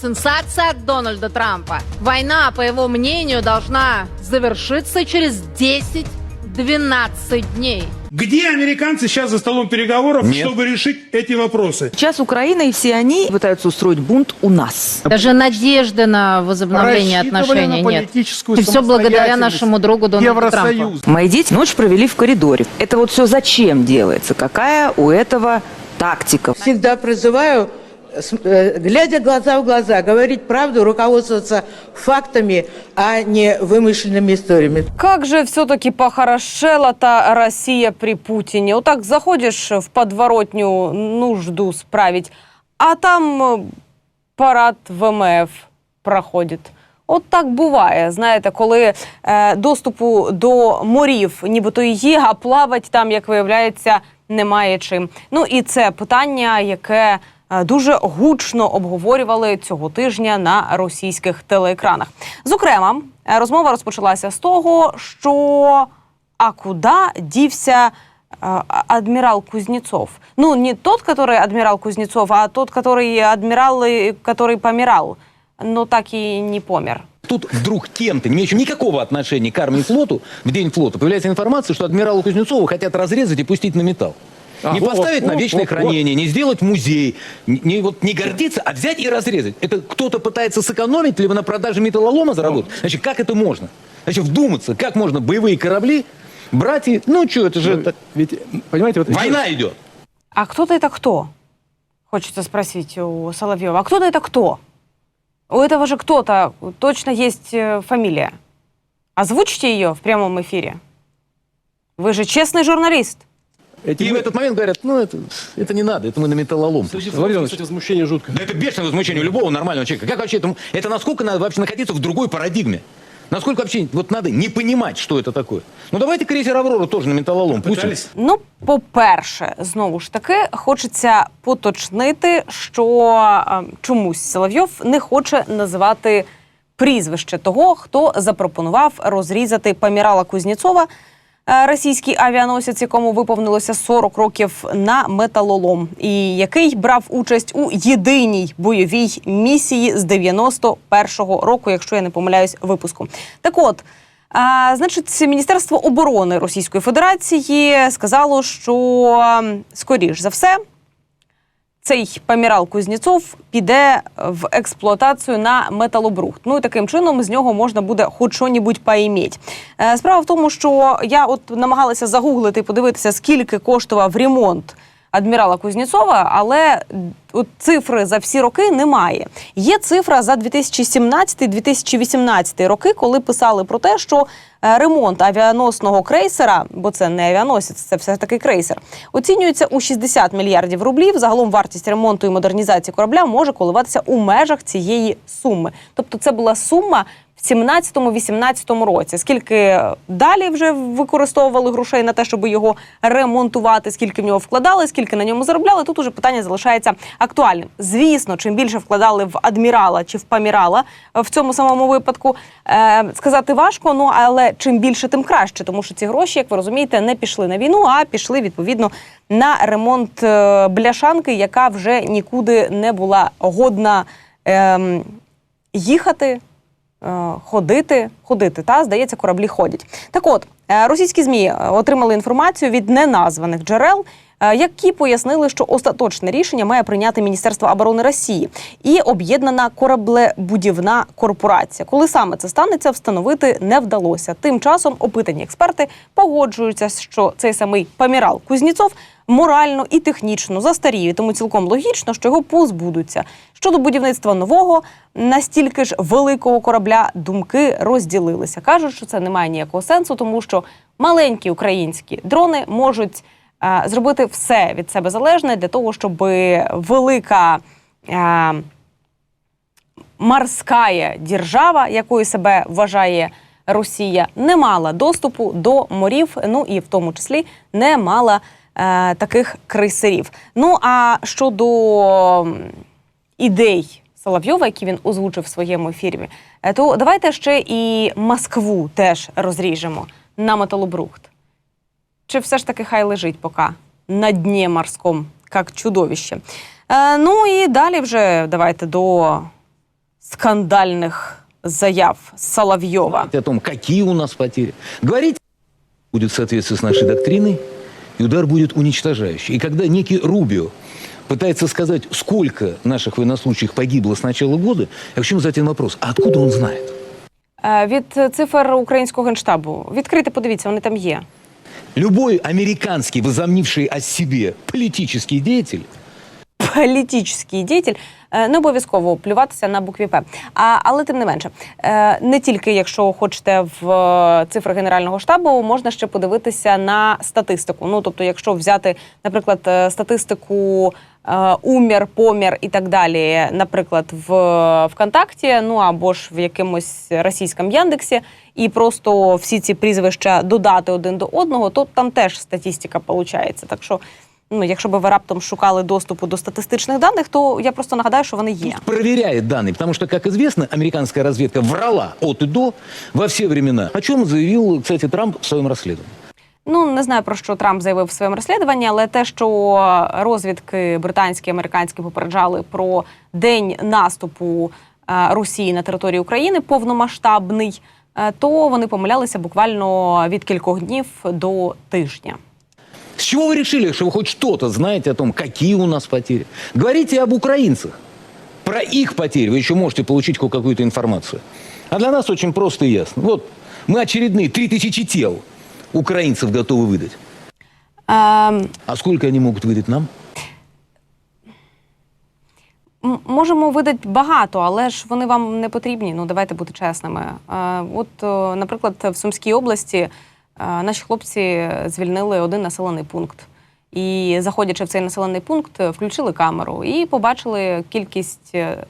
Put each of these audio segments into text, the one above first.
Сенсация от Дональда Трампа. Война, по его мнению, должна завершиться через 10-12 дней. Где американцы сейчас за столом переговоров, Нет. чтобы решить эти вопросы? Сейчас Украина и все они пытаются устроить бунт у нас. Даже надежды на возобновление отношений на нет. политическую И все благодаря самостоятельность нашему другу Дональду Трампу. Евросоюз. Мои дети ночь провели в коридоре. Это вот все зачем делается? Какая у этого тактика? Всегда призываю, глядя глаза в глаза, говорить правду, руководствоваться фактами, а не вымышленными историями. Как же все-таки похорошела та Россия при Путине. Вот так заходишь в подворотню нужду справить, а там е, парад ВМФ проходить. От так буває. Знаєте, коли е, доступу до морів нібито і є, а плавать там, як виявляється, немає чим. Ну і це питання, яке е, дуже гучно обговорювали цього тижня на російських телеекранах. Зокрема, е, розмова розпочалася з того, що а куди дівся э, адмирал Кузнецов. Ну, не тот, который адмирал Кузнецов, а тот, который адмирал, э, который помирал, но так и не помер. Тут вдруг кем-то, не имеющим никакого отношения к армии и флоту, в день флота появляется информация, что адмирала Кузнецова хотят разрезать и пустить на металл. Не вот, поставить на вот, вечное вот, хранение, не сделать музей, не, не вот не гордиться, а взять и разрезать. Это кто-то пытается сэкономить, либо на продаже металлолома заработать. Значит, как это можно? Значит, вдуматься, как можно боевые корабли брать и... Ну, что, это же... так- Ведь, понимаете, вот Война идет. А кто-то это кто? Хочется спросить у Соловьева. А кто-то это кто? У этого же кто-то точно есть э, фамилия. Озвучьте ее в прямом эфире. Вы же честный журналист. эти И в мы- этот момент говорят, ну, это, это не надо, это мы на металлолом. Владимир Иванович, кстати, возмущение жуткое. Да это бешеное возмущение у любого нормального человека. Как вообще это, это насколько надо вообще находиться в другой парадигме? Насколько вообще вот надо не понимать, что это такое? Ну давайте крейсер Аврора тоже на металлолом пустим. Пытались? Ну, по-перше, знову ж таки, хочеться поточнити, що е, чомусь Соловйов не хоче називати прізвище того, хто запропонував розрізати Памірала Кузнєцова, е, російський авіаносець, якому виповнилося 40 років на металолом, і який брав участь у єдиній бойовій місії з 91-го року, якщо я не помиляюсь, випуску. Так от. А, значить, Міністерство оборони Російської Федерації сказало, що скоріш за все цей Памірал Кузнєцов піде в експлуатацію на металобрухт. Ну і таким чином з нього можна буде хоч що-небудь поіміть. Е, Справа в тому, що я от намагалася загуглити подивитися, скільки коштував ремонт адмірала Кузнєцова, але от цифри за всі роки немає. Є цифра за 2017-2018 роки, коли писали про те, що е, ремонт авіаносного крейсера, бо це не авіаносець, це все таки крейсер, оцінюється у 60 мільярдів рублів. Загалом вартість ремонту і модернізації корабля може коливатися у межах цієї суми. Тобто, це була сума. В 17-18 році, скільки далі вже використовували грошей на те, щоб його ремонтувати, скільки в нього вкладали, скільки на ньому заробляли. Тут уже питання залишається актуальним. Звісно, чим більше вкладали в адмірала чи в памірала е, в цьому самому випадку, е, сказати важко. Ну але чим більше, тим краще, тому що ці гроші, як ви розумієте, не пішли на війну, а пішли відповідно на ремонт е, бляшанки, яка вже нікуди не була годна ем, їхати. Е, Ходити, ходити, та здається, кораблі ходять. Так от е, російські змі е, отримали інформацію від неназваних джерел, які пояснили, що остаточне рішення має прийняти Міністерство оборони Росії і об'єднана кораблебудівна корпорація. Коли саме це станеться, встановити не вдалося. Тим часом опитані експерти погоджуються, що цей самий Памірал Кузнєцов морально і технічно застаріє, тому цілком логічно, що його позбудуться. Щодо будівництва нового, настільки ж великого корабля думки розділилися. кажуть, що це не має ніякого сенсу, тому що маленькі українські дрони можуть е, зробити все від себе залежне для того, щоб велика. Е, морська держава, якою себе вважає Росія, не мала доступу до морів, ну і в тому числі не мала е, таких крейсерів. Ну а щодо ідей Соловйова, які він озвучив в своєму ефірі, е, то давайте ще і Москву теж розріжемо на металобрухт. Чи все ж таки хай лежить поки на дні морському, як чудовище? Е, ну і далі вже давайте до скандальних заяв Соловйова. О том, какие у нас потери. Говорить будет в соответствии с нашей доктриной, и удар будет уничтожающий. И когда некий Рубио пытается сказать, сколько наших военнослужащих погибло с начала года, я почему задать один вопрос, а откуда он знает? Е, Від цифр українського генштабу відкрити, подивіться, вони там є. Любой американский, возомнивший о себе политический деятель, політичний діятель, е, не обов'язково плюватися на букві П. А, але тим не менше, е, не тільки якщо хочете в е, цифри Генерального штабу, можна ще подивитися на статистику. Ну тобто, якщо взяти, наприклад, статистику. Е, Умір, помір і так далі, наприклад, в ВКонтакті, ну або ж в якомусь російському Яндексі, і просто всі ці прізвища додати один до одного, то там теж статистика виходить. Так що ну, якщо би ви раптом шукали доступу до статистичних даних, то я просто нагадаю, що вони є. проверяет данные. Потому что, как известно, американская разведка врала от и до во все времена. О чем заявил, кстати, Трамп в своем расследовании. Ну не знаю про що Трамп заявив в своєму розслідуванні, але те, що розвідки британські, американські попереджали про день наступу е, Росії на територію України повномасштабний, е, то вони помилялися буквально від кількох днів до тижня. С чего вы решили, что вы хоть что-то знаете о том, какие у нас потери? Говорите об украинцах. Про их потери вы еще можете получить хоть какую-то информацию. А для нас очень просто и ясно. Вот мы очередные 3000 тел украинцев готовы выдать. Ем, А сколько они могут выдать нам? М- Можемо видати багато, але ж вони вам не потрібні. Ну давайте бути чесними. Е, От, е, наприклад, в Сумській області е, наші хлопці звільнили один населений пункт. І заходячи в цей населений пункт, включили камеру і побачили кількість е,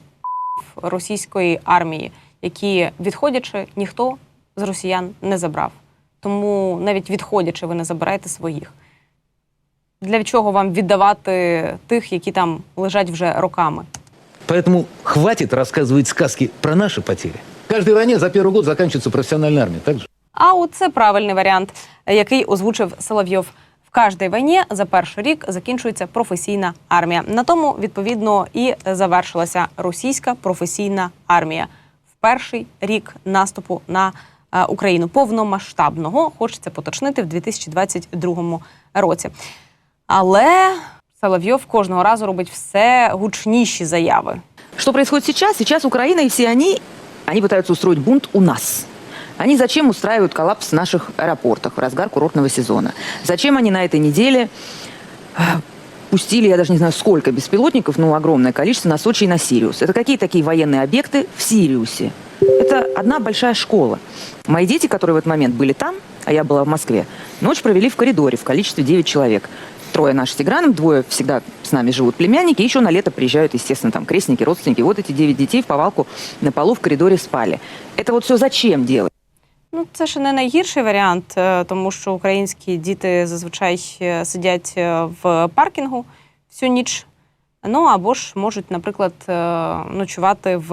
російської армії, які відходячи, ніхто з росіян не забрав. Тому навіть відходячи, ви не забираєте своїх. Для чого вам віддавати тих, які там лежать вже роками? Поэтому хватит рассказывать сказки про наши потери. В каждой войне за первый год заканчивается профессиональная армия. Так же? А от це правильний варіант, який озвучив Соловйов. В кожній війні за перший рік закінчується професійна армія. На тому відповідно і завершилася російська професійна армія в перший рік наступу на е, Україну повномасштабного. Хочеться поточнити в 2022 році. Але Соловйов кожного разу робить все гучніші заяви. Что происходит сейчас? Сейчас Украина и все они, они пытаются устроить бунт у нас. Они зачем устраивают коллапс в наших аэропортах в разгар курортного сезона? Зачем они на этой неделе а, пустили, я даже не знаю сколько беспилотников, но огромное количество на Сочи и на Сириус? Это какие такие военные объекты в Сириусе? Это одна большая школа. Мои дети, которые в этот момент были там, а я была в Москве, ночь провели в коридоре в количестве 9 человек. Трое наши с Тиграном, двое всегда с нами живут племянники, еще на лето приезжают, естественно, там крестники, родственники. Вот эти 9 детей в повалку на полу в коридоре спали. Это вот все зачем делать? Ну, це ще не найгірший варіант, е, тому що українські діти зазвичай е, сидять е, в паркінгу всю ніч. Ну або ж можуть, наприклад, ночувати в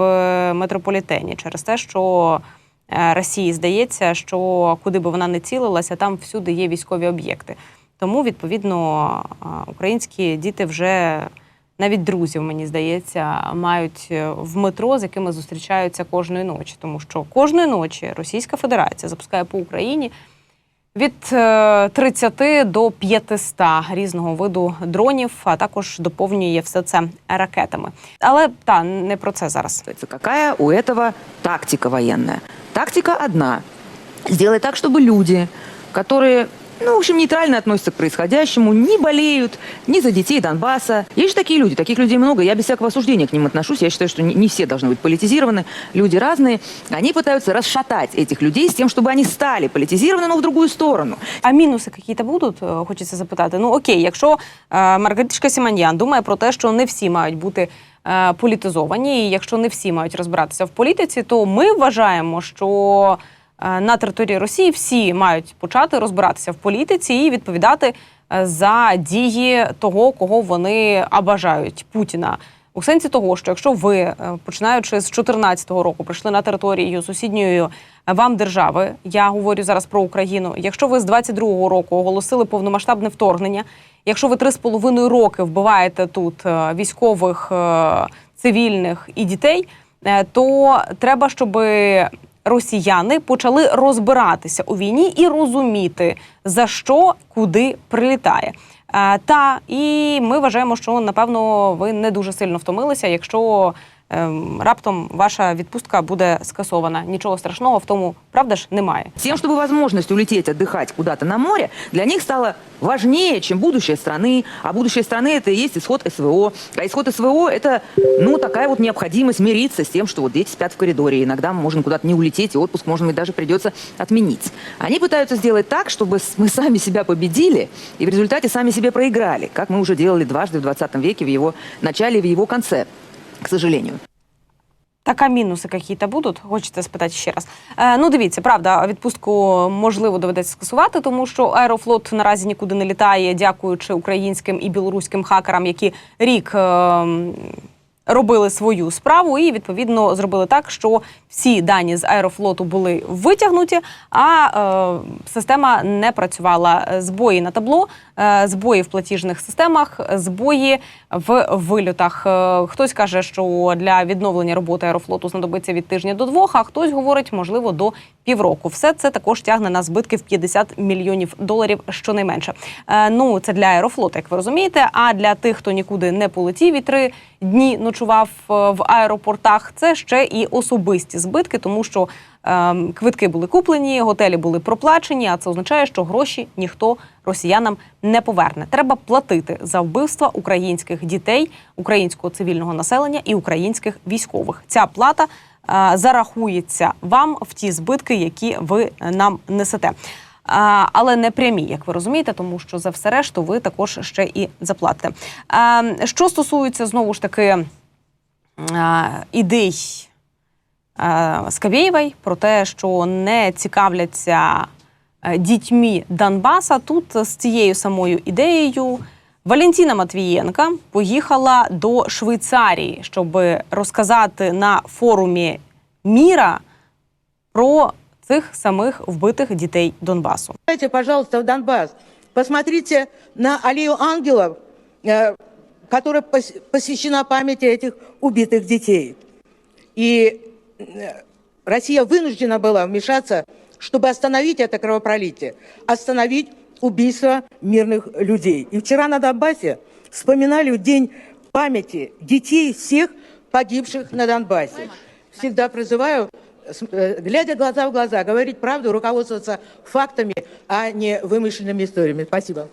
метрополітені через те, що Росії здається, що куди би вона не цілилася, там всюди є військові об'єкти. Тому, відповідно, українські діти вже навіть друзів, мені здається, мають е, в метро, з якими зустрічаються кожної ночі, тому що кожної ночі Російська Федерація запускає по Україні від е, 30 до 500 різного виду дронів, а також доповнює все це ракетами. Але та не про це зараз. Спрашивается, Какая у этого тактика военная? Тактика одна. Сделать так, чтобы люди, которые, ну, в общем, нейтрально относятся к происходящему, не болеют ни за детей Донбасса. Есть же такие люди, таких людей много. Я без всякого осуждения к ним отношусь. Я считаю, что не, не все должны быть политизированы. Люди разные. Они пытаются расшатать этих людей с тем, чтобы они стали политизированы, но в другую сторону. А мінуси які-то будуть? е, Хочеться запитати. Ну окей, якщо е, Маргаритичка Сіманьян думає про те, що не всі мають бути е, політизовані, і якщо не всі мають розбиратися в політиці, то ми вважаємо, що е, на території Росії всі мають почати розбиратися в політиці і відповідати е, за дії того, кого вони бажають Путіна. У сенсі того, що якщо ви, е, починаючи з 2014 року, прийшли на територію сусідньої е, вам держави, я говорю зараз про Україну. Якщо ви з 22-го року оголосили повномасштабне вторгнення, якщо ви три з половиною роки вбиваєте тут е, військових, е, цивільних і дітей, е, то треба, щоб росіяни почали розбиратися у війні і розуміти, за що куди прилітає. Е, Та і ми вважаємо, що напевно ви не дуже сильно втомилися, якщо раптом ваша відпустка буде скасована. Нічого страшного в тому, правда ж, немає. Тем, чтобы возможность улететь отдыхать куда-то на море, для них стало важнее, чем будущее страны. А будущее страны – это и есть исход СВО. А исход СВО – это, ну, такая вот необходимость мириться с тем, что вот дети спят в коридоре. Иногда мы можем куда-то не улететь, и отпуск, может быть, даже придется отменить. Они пытаются сделать так, чтобы с- мы сами себя победили, и в результате сами себе проиграли, как мы уже делали дважды в 20 веке в его начале и в его конце, К сожалению. Так, а мінуси якісь будуть? Хочете спитати ще раз. Е, ну, дивіться, правда, відпустку можливо доведеться скасувати, тому що Аерофлот наразі нікуди не літає, дякуючи українським і білоруським хакерам, які рік. Е, Робили свою справу і відповідно зробили так, що всі дані з аерофлоту були витягнуті, а е, система не працювала. Збої на табло, збої в платіжних системах, збої в вильотах. Е, хтось каже, що для відновлення роботи аерофлоту знадобиться від тижня до двох, а хтось говорить, можливо, до півроку. Все це також тягне на збитки в 50 мільйонів доларів щонайменше. Е, ну це для аерофлоту, як ви розумієте. А для тих, хто нікуди не полетів і три дні ночував е, в аеропортах, це ще і особисті збитки, тому що квитки були куплені, готелі були проплачені. А це означає, що гроші ніхто росіянам не поверне. Треба платити за вбивства українських дітей, українського цивільного населення і українських військових. Ця плата е, зарахується вам в ті збитки, які ви нам несете. А, але не прямі, як ви розумієте, тому що за все решту ви також ще і заплатите. А, що стосується знову ж таки ідей а, Скабєєвої про те, що не цікавляться е, дітьми Донбаса, тут з цією самою ідеєю Валентина Матвієнка поїхала до Швейцарії, щоб розказати на форумі міра про цих самих вбитих дітей Донбасу. Давайте, пожалуйста, в Донбасс. Посмотрите на аллею ангелов, э, которая пос- посвящена памяти этих убитых детей. И э, Россия вынуждена была вмешаться, чтобы остановить это кровопролитие, остановить убийство мирных людей. И вчера на Донбассе вспоминали День памяти детей всех погибших на Донбассе. Всегда призываю, э, глядя глаза в глаза, говорить правду, руководствоваться фактами, а не вымышленными историями. Спасибо.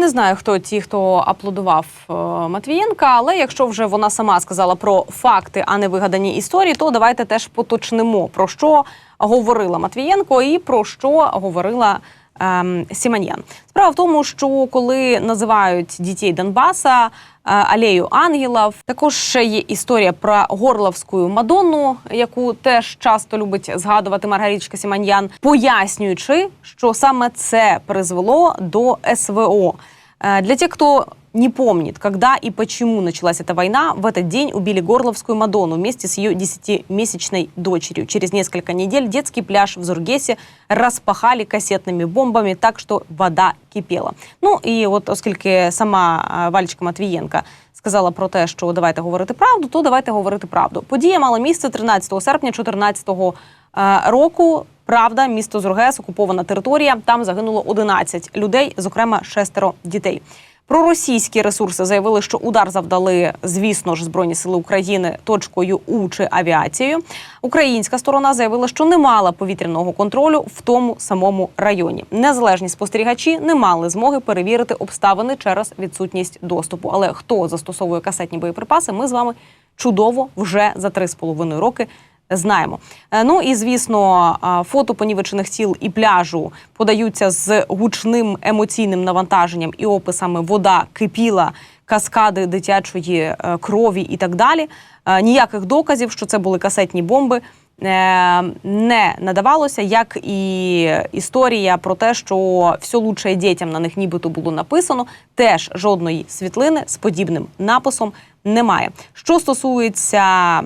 Не знаю, хто ті, хто аплодував е, Матвієнка, але якщо вже вона сама сказала про факти, а не вигадані історії, то давайте теж поточнимо про що говорила Матвієнко і про що говорила. Ем, Сіманьян. Справа в тому, що коли називають дітей Донбаса е, алею ангелів, також ще є історія про горловську Мадонну, яку теж часто любить згадувати Маргарічка Сіманьян, пояснюючи, що саме це призвело до СВО. Э, Для тих, кто не помнит, когда и почему началась эта война, в этот день убили Горловскую Мадонну вместе с ее десятимесячной дочерью. Через несколько недель детский пляж в Зургесе распахали кассетными бомбами так, что вода кипела. Ну і от оскільки сама е, Валечка Матвієнка сказала про те, що давайте говорити правду, то давайте говорити правду. Подія мала місце 13 серпня 2014 року. Правда, місто Зургес, окупована територія. Там загинуло 11 людей, зокрема шестеро дітей. Проросійські ресурси заявили, що удар завдали, звісно ж, збройні сили України точкою У чи авіацією. Українська сторона заявила, що не мала повітряного контролю в тому самому районі. Незалежні спостерігачі не мали змоги перевірити обставини через відсутність доступу. Але хто застосовує касетні боєприпаси, ми з вами чудово вже за три з половиною роки знаємо. Е, Ну і звісно, фото понівечених тіл і пляжу подаються з гучним емоційним навантаженням і описами вода кипіла, каскади дитячої е, крові і так далі. Е, Ніяких доказів, що це були касетні бомби. Не надавалося, як і історія про те, що все лучше дітям на них нібито було написано. Теж жодної світлини з подібним написом немає. Що стосується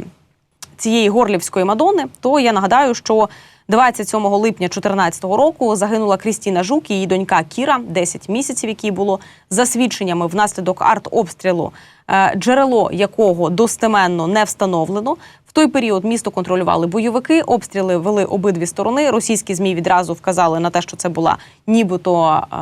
цієї горлівської Мадони, то я нагадаю, що 27 липня 2014 року загинула Крістіна Жук, її донька Кіра, 10 місяців, якій було за свідченнями внаслідок артобстрілу, е, джерело якого достеменно не встановлено. В той період місто контролювали бойовики, обстріли вели обидві сторони. Російські змі відразу вказали на те, що це була нібито е,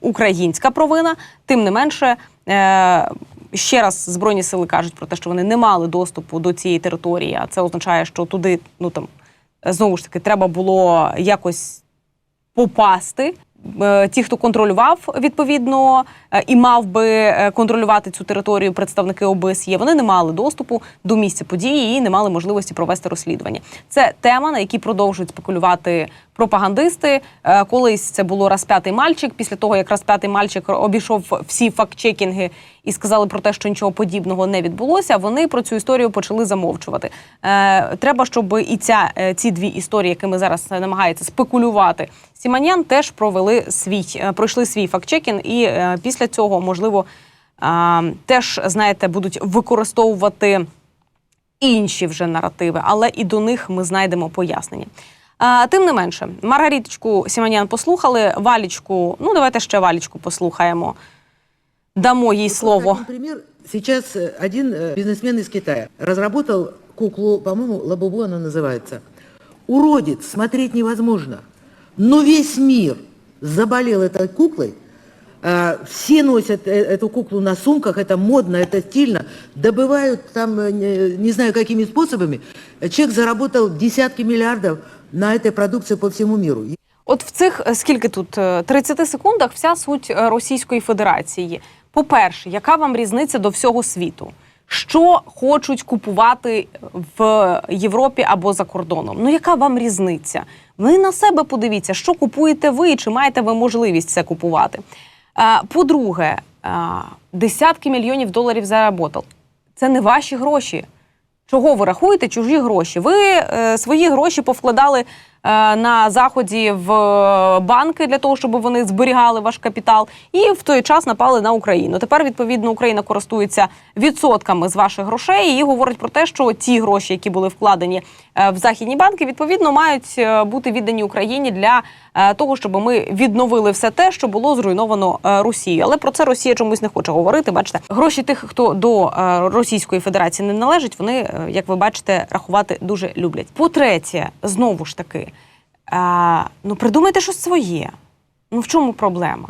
українська провина. Тим не менше. Е, Ще раз збройні сили кажуть про те, що вони не мали доступу до цієї території. А це означає, що туди ну там знову ж таки треба було якось попасти. Е, Ті, хто контролював відповідно е, і мав би е, контролювати цю територію, представники ОБСЄ, вони не мали доступу до місця події і не мали можливості провести розслідування. Це тема, на якій продовжують спекулювати пропагандисти. Е, Колись це було розп'ятий мальчик. Після того, як розп'ятий мальчик обійшов всі факт-чекінги і сказали про те, що нічого подібного не відбулося. Вони про цю історію почали замовчувати. Е, треба, щоб і ця е, ці дві історії, якими зараз намагається спекулювати Сіманян, теж провели свій пройшли свій факт-чекінг, і після цього можливо теж знаєте будуть використовувати інші вже наративи, але і до них ми знайдемо пояснення. А, тим не менше, Маргаріточку Сіманян послухали, Валічку, ну давайте ще Валічку послухаємо. Дамо їй слово. Например, сейчас э, один э, бизнесмен из Китая разработал куклу, по-моему, Лабубу она называется. Уродец, смотреть невозможно. Но весь мир заболел этой куклой. А, Все носят э, эту куклу на сумках, это модно, это стильно. Добывают там, э, не не знаю какими способами. Человек заработал десятки миллиардов на этой продукции по всему миру. От в цих е, скільки тут е, 30 секундах вся суть е, Російської Федерації. По-перше, яка вам різниця до всього світу? Що хочуть купувати в Європі або за кордоном? Ну яка вам різниця? Ви на себе подивіться, що купуєте ви, чи маєте ви можливість це купувати? Е, По-друге, е, десятки мільйонів доларів заработав. Це не ваші гроші. Чого ви рахуєте чужі гроші? Ви е, свої гроші повкладали на заході в е, банки для того, щоб вони зберігали ваш капітал, і в той час напали на Україну. Тепер відповідно Україна користується відсотками з ваших грошей і говорить про те, що ті гроші, які були вкладені е, в західні банки, відповідно мають е, бути віддані Україні для е, того, щоб ми відновили все те, що було зруйновано е, Росією. Але про це Росія чомусь не хоче говорити. Бачите, гроші тих, хто до е, Російської Федерації не належить, вони, е, як ви бачите, рахувати дуже люблять. По-третє, знову ж таки, е, ну придумайте щось своє. Ну в чому проблема?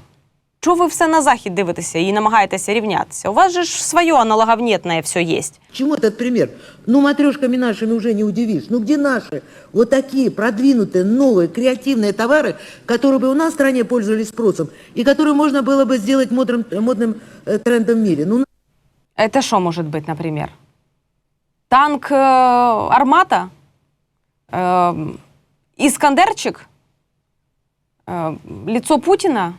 Чого ви все на захід дивитеся і намагаєтеся рівнятися? У вас же ж своє аналоговнітне все є. К Чему этот пример? Ну, матрешками нашими уже не удивишь. Ну, где наши вот такие продвинутые, новые, креативные товары, которые бы у нас в стране пользовались спросом, и которые можно было бы сделать модным, модным э, трендом в мире? Ну, Это что может быть, например? Танк э, «Армата»? Э, Искандерчик? Э, лицо Путина?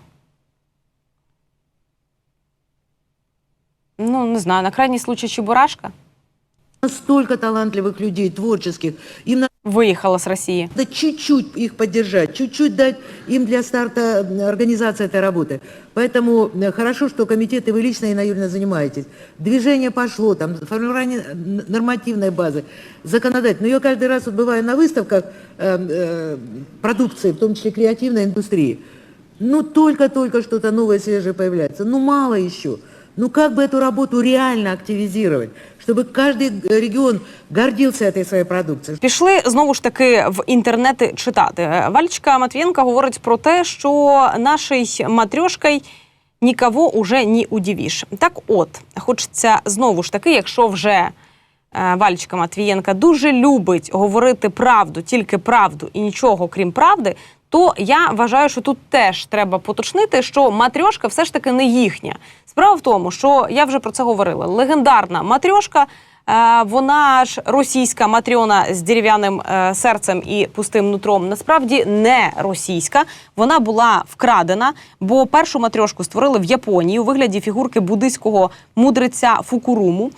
Ну, не знаю, на крайний случай Чебурашка у нас столько талантливых людей, творческих. Им выехала с России. надо чуть-чуть их поддержать, чуть-чуть дать им для старта организации этой работы. Поэтому э, хорошо, что комитеты вы лично, Инна Юрьевна, занимаетесь. Движение пошло, там, формирование н- нормативной базы, законодательной. Но я каждый раз вот бываю на выставках э, э, продукции, в том числе креативной индустрии. Ну, только-только что-то новое, свежее появляется. Ну, мало еще. Ну, как бы эту работу реально активизировать, чтобы каждый э, регион гордился этой своей продукцией, Пішли знову ж таки в інтернети читати. Е, Вальчика Матвієнка говорить про те, що нашій матрьошкой нікого уже не удивиш. Так от, хочеться знову ж таки, якщо вже е, Вальчика Матвієнка дуже любить говорити правду, тільки правду і нічого крім правди, то я вважаю, що тут теж треба поточнити, що матрьошка все ж таки не їхня. Справа в тому, що я вже про це говорила. Легендарна матрьошка. Е, Вона ж російська матрьона з дерев'яним е, серцем і пустим нутром. Насправді не російська. Вона була вкрадена, бо першу матрьошку створили в Японії у вигляді фігурки буддийського мудреця Фукуруму.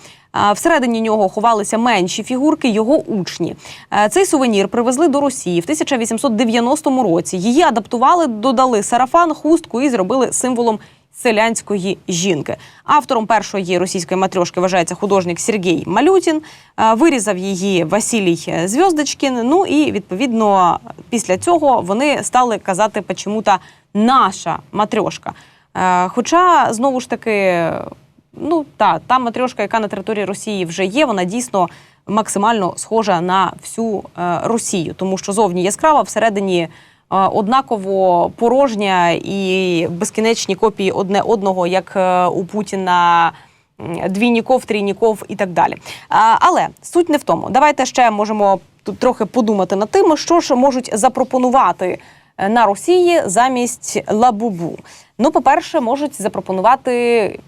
Всередині нього ховалися менші фігурки, його учні. Е, Цей сувенір привезли до Росії в 1890 році. Її адаптували, додали сарафан, хустку і зробили символом селянської жінки. Автором першої російської матрьошки вважається художник Сергій Малютін. Е, Вирізав її Василій Зв'яздочкін. Ну і відповідно після цього вони стали казати почему-то наша матрьошка. Е, Хоча знову ж таки, ну та та матрьошка, яка на території Росії вже є, вона дійсно максимально схожа на всю е, Росію, тому що зовні яскрава, всередині е, однаково порожня і безкінечні копії одне одного, як е, у Путіна. Двійніков, трійніков і так далі. Але суть не в тому. Давайте ще можемо тут трохи подумати над тим, що ж можуть запропонувати е, на Росії замість лабубу. Ну, по-перше, можуть запропонувати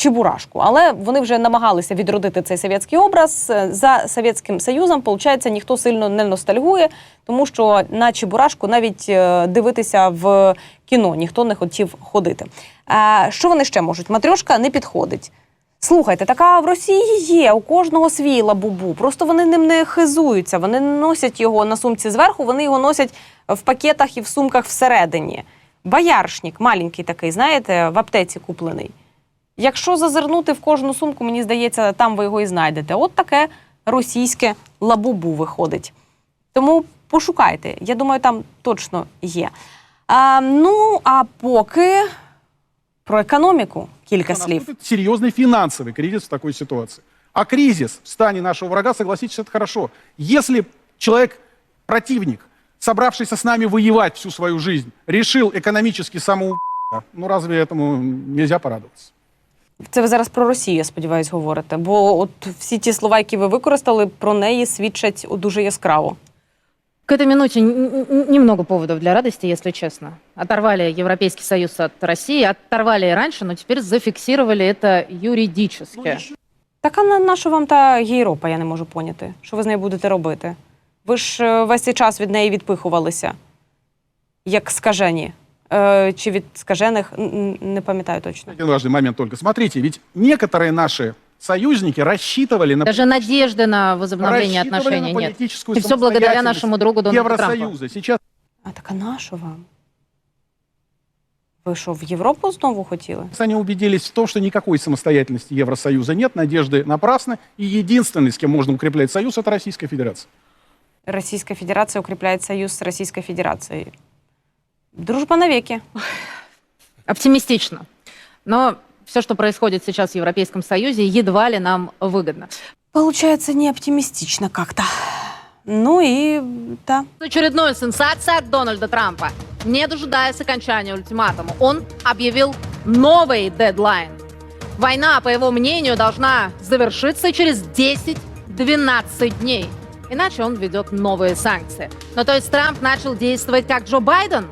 Чебурашку, але вони вже намагалися відродити цей совєтський образ Е, за Совєтським Союзом. Получається, ніхто сильно не ностальгує, тому що на Чебурашку навіть е, дивитися в кіно ніхто не хотів ходити. А що вони ще можуть? Матрьошка не підходить. Слухайте, така в Росії є у кожного свій лабубу. Просто вони ним не хизуються. Вони носять його на сумці зверху, вони його носять в пакетах і в сумках всередині. Бояршник, маленький такий, знаєте, в аптеці куплений. Якщо зазирнути в кожну сумку, мені здається, там ви його і знайдете. От таке російське лабубу виходить. Тому пошукайте. Я думаю, там точно є. А, ну, а поки про економіку кілька слів. Наступит серьезный финансовый кризис в такой ситуации. А кризис в стане нашего врага, согласитесь, это хорошо. Если человек, противник, собравшийся с нами воевать всю свою жизнь, решил экономически самоуб... ну разве этому нельзя порадоваться? Це ви зараз про Росію, я сподіваюся, говорите. Бо от всі ті слова, які ви використали, про неї свідчать дуже яскраво. К этой минуте немного поводов для радости, если честно. Оторвали Европейский Союз от России, оторвали и раньше, но теперь зафиксировали это юридически. Так а на, на що вам та Європа, я не можу поняти. Що ви з нею будете робити? Ви ж е, весь цей час від неї відпихувалися, як скажені. Е, чи від скажених, Н- н- не пам'ятаю точно. Один важный момент только. Смотрите, ведь некоторые наши союзники рассчитывали на Даже надежды на возобновление рассчитывали отношений на нет. политическую И все благодаря самостоятельность нашему другу Дональду Трампу. Евросоюза. Сейчас А так а на що вам? Ви що, в Європу знову хотіли? они убедились в том, что никакой самостоятельности Евросоюза нет, надежды напрасны, и единственный, с кем можно укреплять союз, это Российская Федерация. Російська Федерація укріпляє союз з Російською Федерацією. Дружба навіки. Оптимистично. Но все, что происходит сейчас в Европейском Союзе, едва ли нам выгодно. Получается не оптимистично как-то. Ну и да. Очередная сенсация от Дональда Трампа. Не дожидаясь окончания ультиматума, он объявил новый дедлайн. Война, по его мнению, должна завершиться через 10-12 дней. Иначе он введет новые санкции. Но то есть Трамп начал действовать как Джо Байден?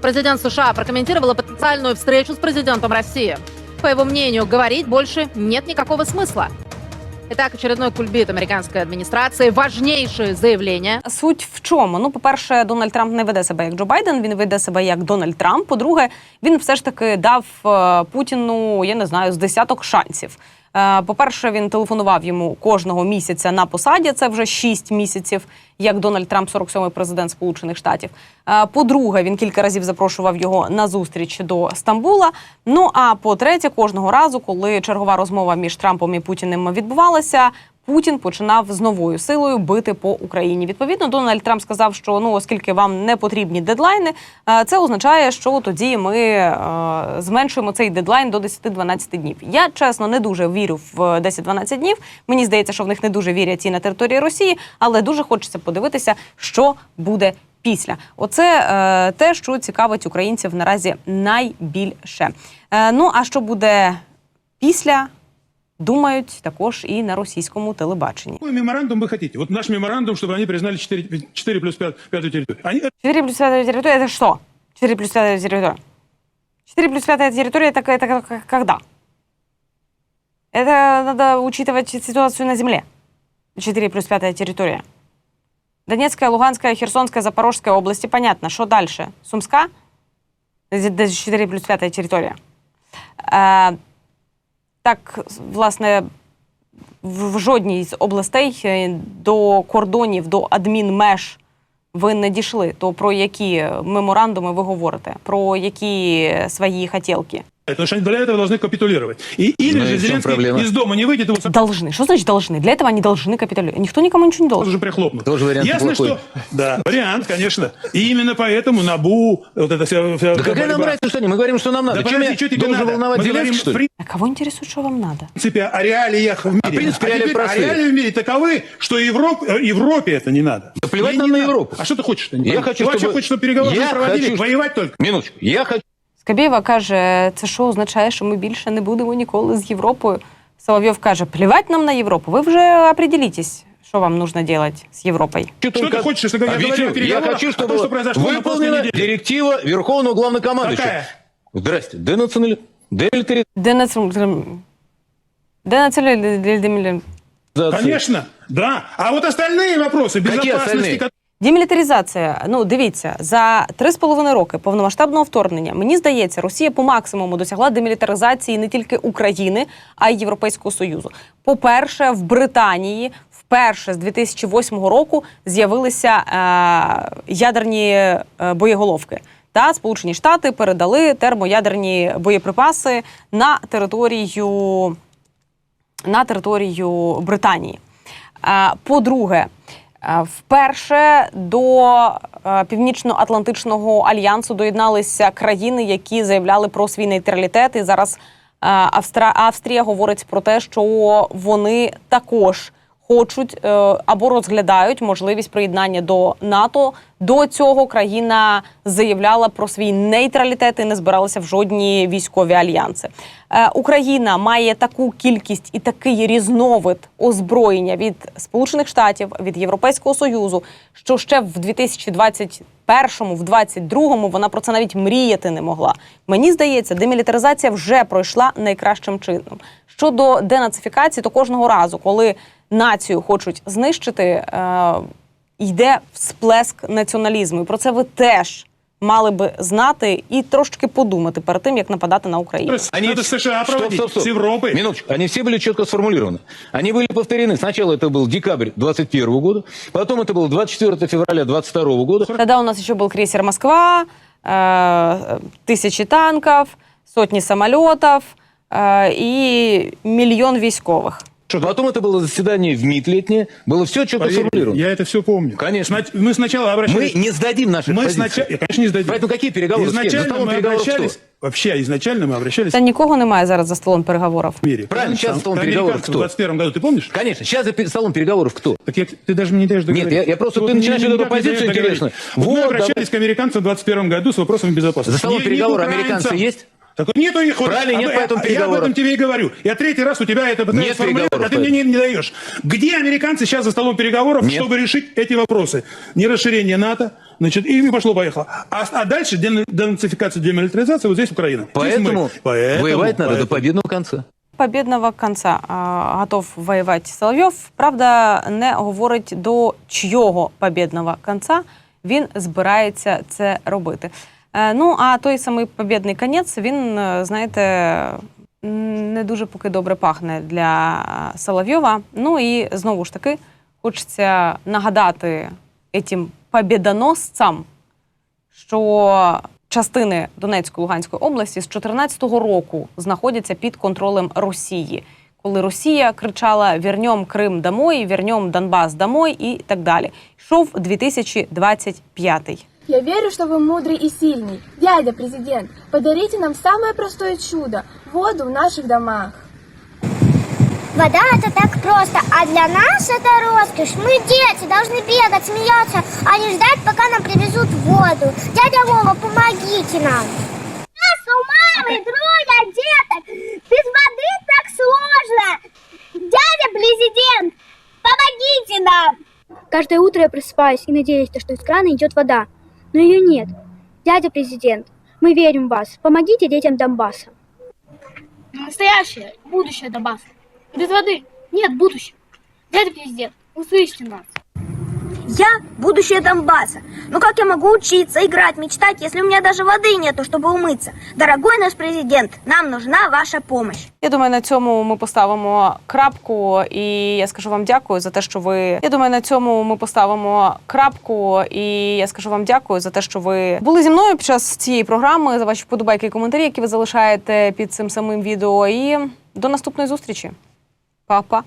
Президент США прокомментировала потенциальную встречу с президентом России. По его мнению, говорить больше нет никакого смысла. Итак, очередной кульбит американской администрации. Важнейшее заявление Суть в чому? Ну, по-перше, Дональд Трамп не веде себе як Джо Байден, він веде себе як Дональд Трамп. По-друге, він все ж таки дав е, Путіну, я не знаю, з десяток шансів. Е, По-перше, він телефонував йому кожного місяця на посаді. Це вже 6 місяців, як Дональд Трамп, 47-й президент Сполучених Штатів. Е, По-друге, він кілька разів запрошував його на зустріч до Стамбула. Ну а по-третє, кожного разу, коли чергова розмова між Трампом і Путіним відбувалася. Путін починав з новою силою бити по Україні. Відповідно, Дональд Трамп сказав, що ну, оскільки вам не потрібні дедлайни, е, це означає, що тоді ми е, зменшуємо цей дедлайн до 10-12 днів. Я чесно не дуже вірю в 10-12 днів. Мені здається, що в них не дуже вірять і на території Росії, але дуже хочеться подивитися, що буде. Після оце е, те, що цікавить українців наразі найбільше. Е, ну а що буде після, думають також і на російському телебаченні. Какой меморандум вы хотите? Вот наш меморандум, чтобы они признали 4, 4 плюс 5, пятую территорию. Они 4 плюс 5 территория это что? 4 плюс 5 территория. 4 плюс 5 территория это, это как- когда? Это надо учитывать ситуацию на земле. 4 плюс 5 территория. Донецкая, Луганская, Херсонская, Запорожская области. Понятно. Что дальше? Сумска? Десь 4 плюс 5 территория. Так, власне, в в жодній з областей е, до кордонів, до адмінмеж ви не дійшли. То про які меморандуми ви говорите? Про які свої хотілки? Потому что они для этого должны капитулировать. И, или Ну же в Зеленский проблема? из дома не выйдет, его Должны. Что значит должны? Для этого они должны капитулировать. Никто никому ничего не должен. же прихлопнут. Тоже вариант Ясно, неплохой. что... Да, вариант, конечно. И именно поэтому НАБУ, вот эта вся, вся Да какая нам разница, что они? Мы говорим, что нам надо. Да Чем подожди, я что тебе должен надо? волновать Мы говорим, Зеленский, что в ли? А кого интересует, что вам надо? принципе, о реалиях в мире. А, в принципе, а реалии простые. а реалии в мире таковы, что Европ- э, Европе это не надо. Да плевать Ей нам на надо. Европу. А что ты хочешь-то? не Я хочу, ты вообще чтобы- хочешь, чтобы переговоры Я проводили? хочу, Воевать только. Минуточку. Я хочу Скабєєва каже, це що означає, що ми більше не будемо ніколи з Європою. Соловйов каже, плівать нам на Європу. Ви вже определитесь, що вам нужно делать з Європою. Что ты только- хочешь, если я говорю о Объясню. Я переговорах, хочу, а чтобы то, что произошло на прошлой выполнена неделе? директива Верховного Главнокомандующего. Какая? Здрасте. Денационали... Демилитаризация. Де національний... Де національний... Конечно, да. А вот остальные вопросы безопасности, остальные? Демілітаризація. Ну дивіться, за три з половиною роки повномасштабного вторгнення мені здається, Росія по максимуму досягла демілітаризації не тільки України, а й Європейського союзу. По-перше, в Британії вперше з 2008 року з'явилися е, ядерні е, боєголовки. Та Сполучені Штати передали термоядерні боєприпаси на територію на територію Британії. Е, По-друге, е, вперше до е, Північно-Атлантичного альянсу доєдналися країни, які заявляли про свій нейтралітет. І зараз е, Австрія говорить про те, що вони також хочуть е, або розглядають можливість приєднання до НАТО. До цього країна заявляла про свій нейтралітет і не збиралася в жодні військові альянси. Е, Україна має таку кількість і такий різновид озброєння від Сполучених Штатів, від Європейського Союзу, що ще в 2021-му, в 2022-му вона про це навіть мріяти не могла. Мені здається, демілітаризація вже пройшла найкращим чином. Щодо денацифікації, то кожного разу, коли націю хочуть знищити, е, йде всплеск націоналізму. І про це ви теж мали би знати і трошки подумати перед тим, як нападати на Україну. надо с США проводить, с Европой. Минуточку. Они все были четко сформулированы. Они были повторены. Сначала это был декабрь 21 года, потом это было 24 февраля 22 года. Тогда у нас еще был крейсер «Москва», э, тысячи танков, сотни самолетов э, и миллион військовых. Потом это было заседание в МИД летнее. Было все четко Поверь, сформулировано. я это все помню. Конечно. Снач- Мы сначала обращались... Мы не сдадим наши Мы позиции. сначала, конечно, не сдадим. Поэтому какие переговоры? С кем? За Изначально столом мы переговоров обращались, кто? вообще изначально мы обращались Та нікого немає зараз за столом переговорів. в мире. Правильно, сейчас за столом переговоров Американцы в кто? 21 году, ты помнишь? Конечно. Сейчас за пе- столом переговоров кто? Так я, ты даже мне не даешь договорить. я- я просто- ты мне начинаешь никак эту не даешь позицию договорить. интересную. Вот мы Вот, обращались к американцам в 21 году с вопросами безопасности. За столом Не- не к переговоров украинцам. американцы есть? Так вот нету их. вот. Правильно, нет Об- поэтому Я об переговоров. этом тебе и говорю. Я третий раз у тебя это пытаюсь Нет сформулировать, а переговоров ты мне не, не даешь. Где американцы сейчас за столом переговоров, Нет. чтобы решить эти вопросы? Не расширение НАТО, значит, и пошло-поехало. А, а дальше ден- денацификация, демилитаризация, вот здесь Украина. Здесь Поэтому, мы. Поэтому- воевать надо до поэтому. победного конца. Побєдного конца а, готов воювати Соловйов. Правда, не говорить до чого побєдного конца він збирається це робити. Е, Ну а той самий побєдний конець, він, е, знаєте, не дуже поки добре пахне для е, Соловйова. Ну і знову ж таки, хочеться нагадати этим побєдоносцям, що частини Донецької Луганської області з 2014 року знаходяться під контролем Росії. Коли Росія кричала «Вірньом Крим домой», «Вірньом Донбас домой» і так далі. Йшов 2025. Я верю, что вы мудрый и сильный. Дядя президент, подарите нам самое простое чудо – воду в наших домах. Вода это так просто, а для нас это роскошь. Мы дети, должны бегать, смеяться, а не ждать, пока нам привезут воду. Дядя Вова, помогите нам. Нас у мамы трое деток. Без воды так сложно. Дядя президент, помогите нам. Каждое утро я просыпаюсь и надеюсь, что из крана идет вода. Но ее нет. Дядя президент, мы верим в вас. Помогите детям Донбасса. Настоящее будущее Донбасса. Без воды нет будущего. Дядя президент, услышьте нас. Я будущее Донбасса. Но как я могу учиться, играть, мечтать, если у меня даже воды нету, чтобы умыться? Дорогой наш президент, нам нужна ваша помощь. Я думаю, на цьому ми поставимо крапку, і я скажу вам дякую за те, що ви. Я думаю, на цьому ми поставимо крапку, і я скажу вам дякую за те, що ви були зі мною під час цієї програми, за ваші вподобайки і коментарі, які ви залишаєте під цим самим відео. І до наступної зустрічі. Па-па.